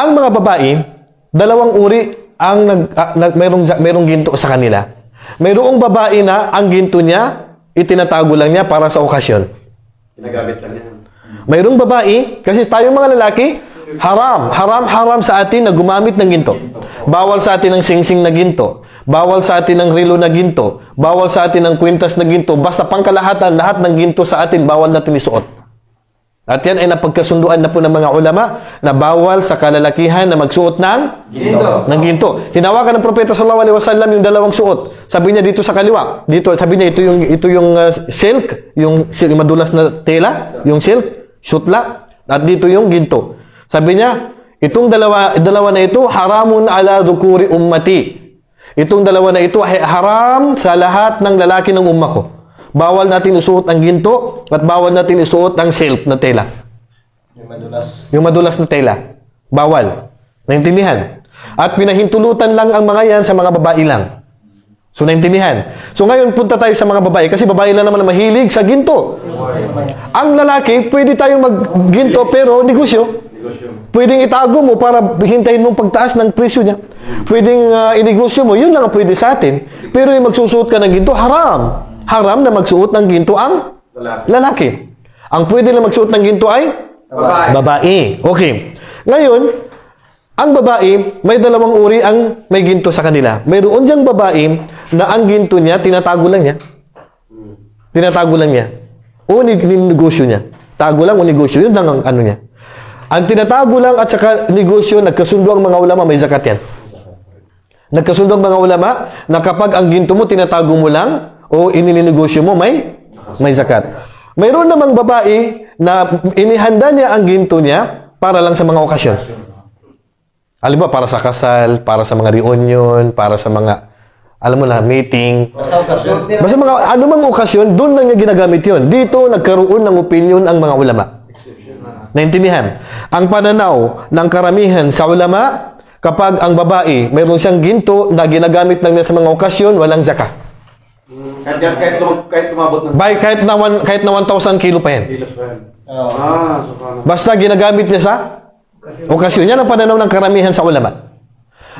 Ang mga babae, dalawang uri ang nag, ah, nag mayroong, mayroong ginto sa kanila. Mayroong babae na ang ginto niya, itinatago lang niya para sa okasyon. Ginagamit lang yan. Mayroong babae, kasi tayong mga lalaki, haram, haram, haram sa atin na gumamit ng ginto. Bawal sa atin ng singsing na ginto. Bawal sa atin ng relo na ginto. Bawal sa atin ng kwintas na ginto. Basta pangkalahatan, lahat ng ginto sa atin, bawal natin isuot. At yan ay napagkasunduan na po ng mga ulama na bawal sa kalalakihan na magsuot ng Ginto. ng ginto. Hinawakan ng propeta sallallahu alaihi wasallam yung dalawang suot. Sabi niya dito sa kaliwa. Dito sabi niya ito yung ito yung uh, silk, yung, silk, madulas na tela, yung silk, sutla, at dito yung ginto. Sabi niya, itong dalawa dalawa na ito haramun ala dhukuri ummati. Itong dalawa na ito ay haram sa lahat ng lalaki ng umma ko. Bawal natin isuot ang ginto at bawal natin isuot ang silk na tela. Yung madulas. Yung madulas na tela. Bawal. Naintindihan? At pinahintulutan lang ang mga yan sa mga babae lang. So, naintindihan? So, ngayon punta tayo sa mga babae kasi babae lang naman na mahilig sa ginto. Ang lalaki, pwede tayong magginto pero negosyo. Negosyo. Pwedeng itago mo para hintayin mong pagtaas ng presyo niya. Pwedeng uh, inegosyo mo, yun lang ang pwede sa atin. Pero yung magsusuot ka ng ginto, haram. Haram na magsuot ng ginto ang Lalaki. lalaki. Ang pwede na magsuot ng ginto ay Babae. Babae. Okay. Ngayon, ang babae, may dalawang uri ang may ginto sa kanila. Mayroon diyang babae na ang ginto niya, tinatago lang niya. Tinatago lang niya. O negosyo niya. Tago lang o negosyo. Yun lang ang ano niya. Ang tinatago lang at saka negosyo, nagkasundo ang mga ulama, may zakat yan. Nagkasundo ang mga ulama na kapag ang ginto mo, tinatago mo lang o inininegosyo mo, may, may zakat. Mayroon namang babae na inihanda niya ang ginto niya para lang sa mga okasyon. Alam ba, para sa kasal, para sa mga reunion, para sa mga, alam mo na, meeting. Basta mga anumang okasyon, doon lang niya ginagamit yon. Dito, nagkaroon ng opinion ang mga ulama. Naintindihan? Ang pananaw ng karamihan sa ulama, kapag ang babae, mayroon siyang ginto na ginagamit lang niya sa mga okasyon, walang zaka. Kahit, yan, kahit, lumag, kahit tumabot ng By, kahit na, one, kahit na 1,000 kilo pa yan. kilos pa yan. Oo. Ah, so paano? Basta ginagamit niya sa okasyon. Yan ang pananaw ng karamihan sa ulama.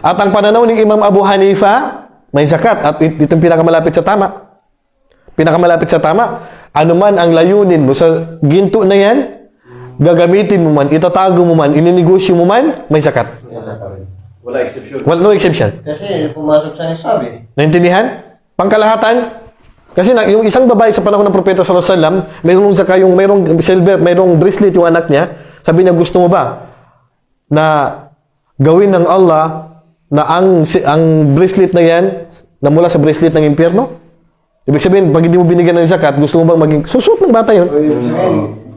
At ang pananaw ni Imam Abu Hanifa, may zakat. At it- itong pinakamalapit sa tama. Pinakamalapit sa tama. Ano man ang layunin mo sa ginto na yan, gagamitin mo man, itatago mo man, ininegosyo mo man, may zakat. Wala exception. Well, no exception. Kasi pumasok sa nisabi. Naintindihan? Pangkalahatan, kasi na, yung isang babae sa panahon ng Propeta Sallallahu Alaihi Wasallam, mayroong zaka yung mayroong silver, mayroong bracelet yung anak niya. Sabi niya, gusto mo ba na gawin ng Allah na ang ang bracelet na yan na mula sa bracelet ng impyerno? Ibig sabihin, pag hindi mo binigyan ng zakat, gusto mo bang maging susut ng bata yun?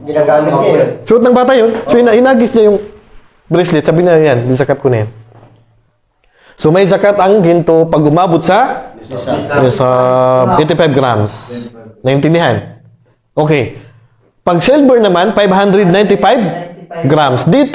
Ginagamit niya yun. Suot ng bata yun. So, ina inagis niya yung bracelet. Sabi niya, yan, zakat ko na yan. So, may zakat ang ginto pag umabot sa Isa. sa 85 grams. Naintindihan? Okay. Pag silver naman, 595 grams. Dito,